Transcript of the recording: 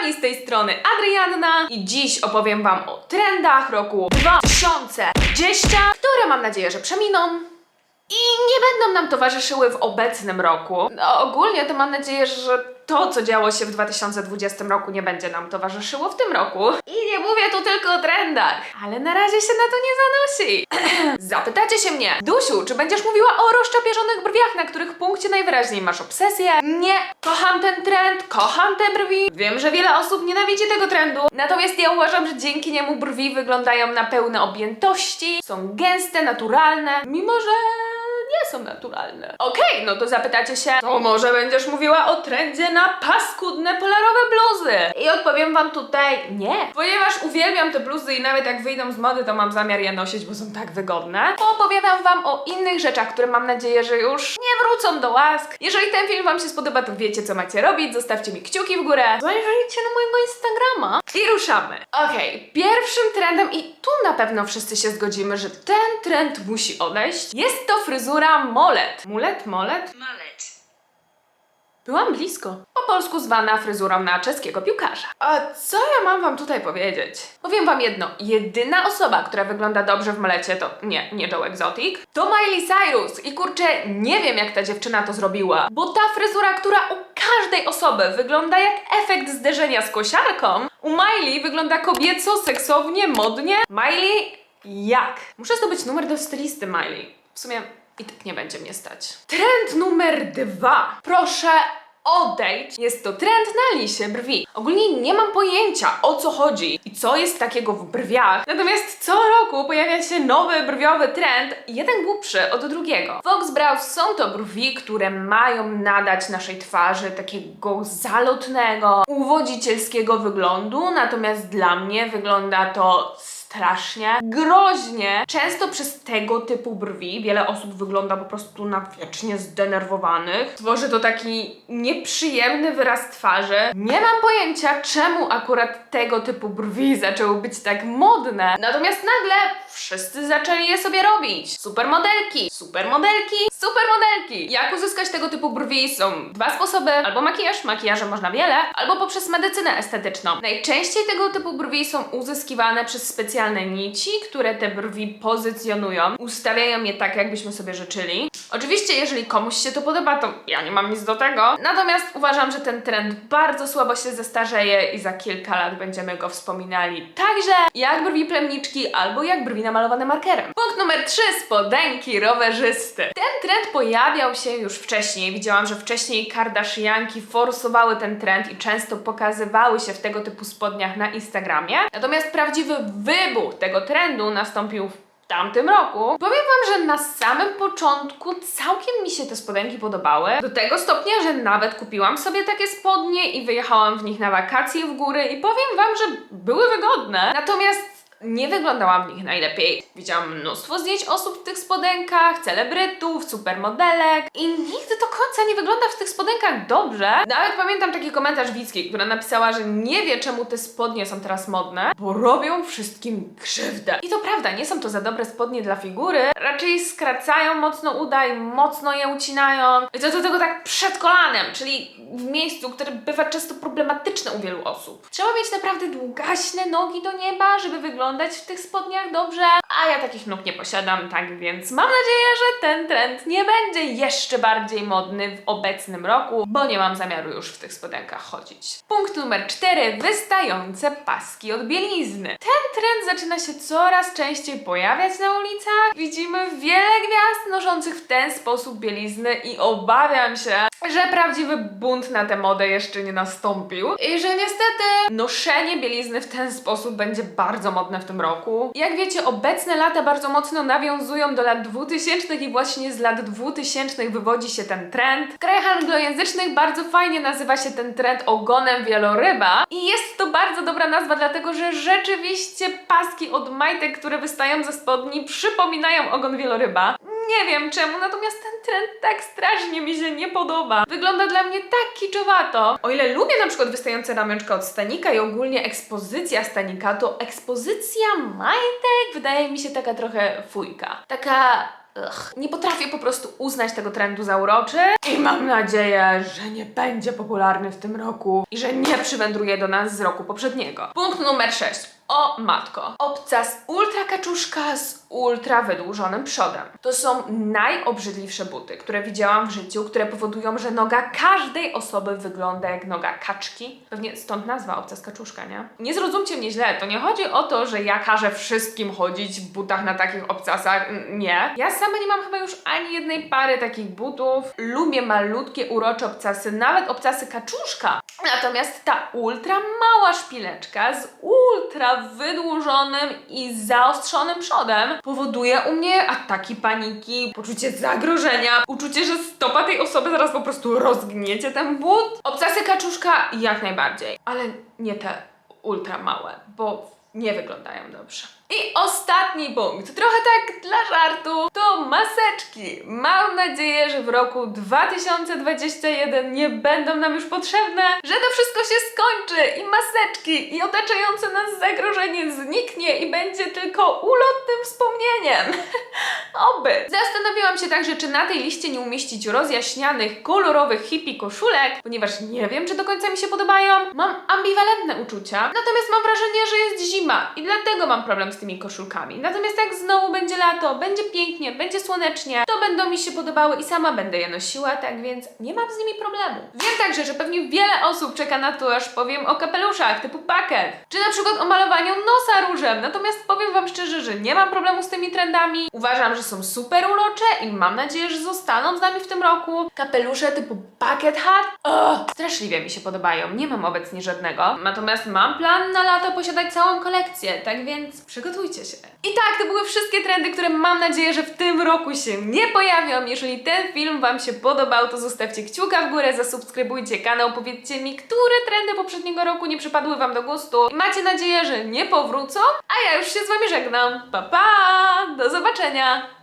kochani, z tej strony Adrianna i dziś opowiem Wam o trendach roku 2020, które mam nadzieję, że przeminą i nie będą nam towarzyszyły w obecnym roku. No, ogólnie to mam nadzieję, że to, co działo się w 2020 roku, nie będzie nam towarzyszyło w tym roku. I nie mówię tu tylko o trendach, ale na razie się na to nie zanosi. Zapytacie się mnie, Dusiu, czy będziesz mówiła o rozczapierzonych brwiach, na których punkcie najwyraźniej masz obsesję? Nie, kocham ten trend, kocham te brwi. Wiem, że wiele osób nienawidzi tego trendu, natomiast ja uważam, że dzięki niemu brwi wyglądają na pełne objętości, są gęste, naturalne, mimo że nie są naturalne. Okej, no to zapytacie się, to może będziesz mówiła o trendzie na paskudne polarowe bluzy? I odpowiem wam tutaj nie. Ponieważ uwielbiam te bluzy i nawet jak wyjdą z mody, to mam zamiar je nosić, bo są tak wygodne. Opowiadam wam o innych rzeczach, które mam nadzieję, że już nie wrócą do łask. Jeżeli ten film wam się spodoba, to wiecie co macie robić. Zostawcie mi kciuki w górę. Zajrzyjcie na mojego Instagrama. I ruszamy. Okej, pierwszym trendem i tu na pewno wszyscy się zgodzimy, że ten trend musi odejść. Jest to fryzura molet. Mulet, molet? Mallet. Byłam blisko. Po polsku zwana fryzurą na czeskiego piłkarza. A co ja mam wam tutaj powiedzieć? Powiem wam jedno. Jedyna osoba, która wygląda dobrze w malecie to... Nie, nie Joe Exotic. To Miley Cyrus. I kurczę, nie wiem jak ta dziewczyna to zrobiła. Bo ta fryzura, która u każdej osoby wygląda jak efekt zderzenia z kosiarką, u Miley wygląda kobieco, seksownie, modnie. Miley, jak? Muszę zdobyć numer do stylisty Miley. W sumie i tak nie będzie mnie stać. Trend numer dwa. Proszę odejdź. Jest to trend na lisie brwi. Ogólnie nie mam pojęcia o co chodzi i co jest takiego w brwiach. Natomiast co roku pojawia się nowy brwiowy trend, jeden głupszy od drugiego. Fox Brows są to brwi, które mają nadać naszej twarzy takiego zalotnego, uwodzicielskiego wyglądu, natomiast dla mnie wygląda to strasznie, groźnie. Często przez tego typu brwi wiele osób wygląda po prostu na wiecznie zdenerwowanych. Tworzy to taki nieprzyjemny wyraz twarzy. Nie mam pojęcia, czemu akurat tego typu brwi zaczęły być tak modne. Natomiast nagle wszyscy zaczęli je sobie robić. Supermodelki, supermodelki, supermodelki. Jak uzyskać tego typu brwi? Są dwa sposoby. Albo makijaż, makijaże można wiele, albo poprzez medycynę estetyczną. Najczęściej tego typu brwi są uzyskiwane przez specjalne nici, które te brwi pozycjonują. Ustawiają je tak, jakbyśmy sobie życzyli. Oczywiście, jeżeli komuś się to podoba, to ja nie mam nic do tego. Natomiast uważam, że ten trend bardzo słabo się zestarzeje i za kilka lat będziemy go wspominali także jak brwi plemniczki albo jak brwi namalowane markerem. Punkt numer 3. Spodenki rowerzysty. Ten trend pojawiał się już wcześniej. Widziałam, że wcześniej Kardashianki forsowały ten trend i często pokazywały się w tego typu spodniach na Instagramie. Natomiast prawdziwy wybuch tego trendu nastąpił tamtym roku. Powiem wam, że na samym początku całkiem mi się te spodenki podobały. Do tego stopnia, że nawet kupiłam sobie takie spodnie i wyjechałam w nich na wakacje w góry i powiem wam, że były wygodne. Natomiast nie wyglądałam w nich najlepiej. Widziałam mnóstwo zdjęć osób w tych spodenkach, celebrytów, supermodelek i nigdy do końca nie wygląda w tych spodenkach dobrze. Nawet pamiętam taki komentarz Wickiej, która napisała, że nie wie czemu te spodnie są teraz modne, bo robią wszystkim krzywdę. I to prawda, nie są to za dobre spodnie dla figury, raczej skracają mocno uda i mocno je ucinają. I to do tego tak przed kolanem, czyli w miejscu, które bywa często problematyczne u wielu osób. Trzeba mieć naprawdę długaśne nogi do nieba, żeby wyglądać w tych spodniach dobrze, a ja takich nóg nie posiadam, tak więc mam nadzieję, że ten trend nie będzie jeszcze bardziej modny w obecnym roku, bo nie mam zamiaru już w tych spodenkach chodzić. Punkt numer 4. Wystające paski od bielizny. Ten trend zaczyna się coraz częściej pojawiać na ulicach. Widzimy wiele gwiazd noszących w ten sposób bielizny i obawiam się, że prawdziwy bunt na tę modę jeszcze nie nastąpił i że niestety noszenie bielizny w ten sposób będzie bardzo modne w tym roku. Jak wiecie, obecne lata bardzo mocno nawiązują do lat 2000 i właśnie z lat 2000 wywodzi się ten trend. W krajach anglojęzycznych bardzo fajnie nazywa się ten trend ogonem wieloryba i jest to bardzo dobra nazwa, dlatego że rzeczywiście paski od majtek, które wystają ze spodni przypominają ogon wieloryba. Nie wiem czemu, natomiast ten trend tak strasznie mi się nie podoba. Wygląda dla mnie tak kiczowato. O ile lubię na przykład wystające ramionczka od stanika i ogólnie ekspozycja stanika, to ekspozycja majtek wydaje mi się taka trochę fujka. Taka Ugh. Nie potrafię po prostu uznać tego trendu za uroczy i mam nadzieję, że nie będzie popularny w tym roku i że nie przywędruje do nas z roku poprzedniego. Punkt numer 6. O matko. Obcas ultra kaczuszka z ultra wydłużonym przodem. To są najobrzydliwsze buty, które widziałam w życiu, które powodują, że noga każdej osoby wygląda jak noga kaczki. Pewnie stąd nazwa obcas kaczuszka, nie? Nie zrozumcie mnie źle, to nie chodzi o to, że ja każę wszystkim chodzić w butach na takich obcasach. Nie. Ja sama nie mam chyba już ani jednej pary takich butów. Lubię malutkie, urocze obcasy, nawet obcasy kaczuszka. Natomiast ta ultra mała szpileczka z ultra wydłużonym i zaostrzonym przodem powoduje u mnie ataki paniki, poczucie zagrożenia, uczucie, że stopa tej osoby zaraz po prostu rozgniecie ten but. Obcasy kaczuszka jak najbardziej, ale nie te ultra małe, bo nie wyglądają dobrze. I ostatni punkt, trochę tak dla żartu, to maseczki. Mam nadzieję, że w roku 2021 nie będą nam już potrzebne, że to wszystko się skończy i maseczki i otaczające nas zagrożenie zniknie i będzie tylko ulotnym wspomnieniem. Oby. Zastanowiłam się także, czy na tej liście nie umieścić rozjaśnianych, kolorowych hippie koszulek, ponieważ nie wiem, czy do końca mi się podobają. Mam ambiwalentne uczucia, natomiast mam wrażenie, że jest zima i dlatego mam problem z tymi koszulkami. Natomiast jak znowu będzie lato, będzie pięknie, będzie słonecznie, to będą mi się podobały i sama będę je nosiła, tak więc nie mam z nimi problemu. Wiem także, że pewnie wiele osób czeka na to, aż powiem o kapeluszach typu bucket, czy na przykład o malowaniu nosa różem. Natomiast powiem Wam szczerze, że nie mam problemu z tymi trendami. Uważam, że są super urocze i mam nadzieję, że zostaną z nami w tym roku. Kapelusze typu bucket hat, Ugh, straszliwie mi się podobają. Nie mam obecnie żadnego. Natomiast mam plan na lato posiadać całą kolekcję, tak więc przygotujcie się. I tak, to były wszystkie trendy, które mam nadzieję, że w tym roku się nie pojawią. Jeżeli ten film Wam się podobał, to zostawcie kciuka w górę, zasubskrybujcie kanał, powiedzcie mi, które trendy poprzedniego roku nie przypadły Wam do gustu macie nadzieję, że nie powrócą. A ja już się z Wami żegnam. Pa, pa! Do zobaczenia!